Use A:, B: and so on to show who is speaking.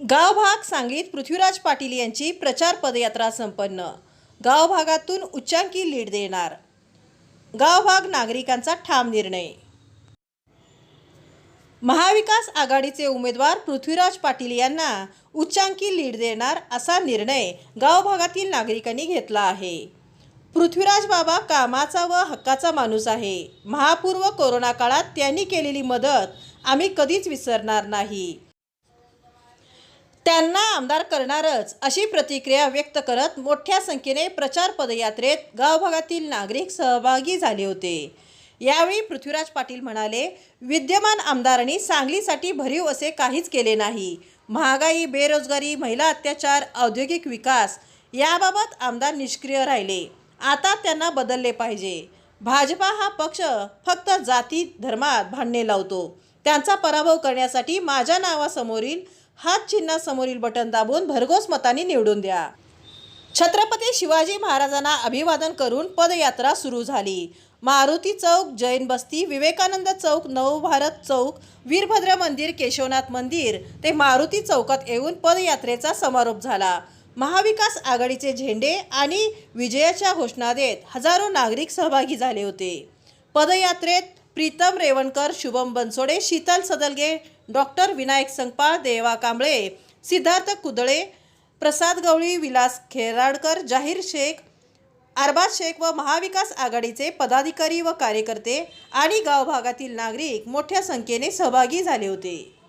A: गावभाग सांगलीत पृथ्वीराज पाटील यांची प्रचार पदयात्रा संपन्न. गावभागातून उच्चांकी लीड देणार. गावभाग नागरिकांचा ठाम निर्णय. महाविकास आघाडीचे उमेदवार पृथ्वीराज पाटील यांना उच्चांकी लीड देणार असा निर्णय गावभागातील नागरिकांनी घेतला आहे. पृथ्वीराज बाबा कामाचा व हक्काचा माणूस आहे. महापूर्व कोरोना काळात त्यांनी केलेली मदत आम्ही कधीच विसरणार नाही. त्यांना आमदार करणारच अशी प्रतिक्रिया व्यक्त करत मोठ्या संख्येने प्रचार पदयात्रेत गावभागातील नागरिक सहभागी झाले होते. यावेळी पृथ्वीराज पाटील म्हणाले विद्यमान आमदारांनी सांगलीसाठी भरीव असे काहीच केले नाही. महागाई बेरोजगारी महिला अत्याचार औद्योगिक विकास याबाबत आमदार निष्क्रिय राहिले. आता त्यांना बदलले पाहिजे. भाजपा हा पक्ष फक्त जाती धर्मात भांडणे लावतो. त्यांचा पराभव करण्यासाठी माझ्या नावासमोरील हात चिन्हासमोरील बटन दाबून भरघोस मतांनी निवडून द्या. छत्रपती शिवाजी महाराजांना अभिवादन करून पदयात्रा सुरू झाली. मारुती चौक जैन बस्ती विवेकानंद चौक नवभारत चौक वीरभद्र मंदिर केशवनाथ मंदिर ते मारुती चौकात येऊन पदयात्रेचा समारोप झाला. महाविकास आघाडीचे झेंडे आणि विजयाच्या घोषणा देत हजारो नागरिक सहभागी झाले होते. पदयात्रेत प्रीतम रेवणकर शुभम बनसोडे शीतल सदलगे डॉक्टर विनायक संगपा देवा कांबळे सिद्धार्थ कुदळे प्रसाद गवळी विलास खेराडकर जाहीर शेख अरबाज शेख व महाविकास आघाडीचे पदाधिकारी व कार्यकर्ते आणि गावभागातील नागरिक मोठ्या संख्येने सहभागी झाले होते.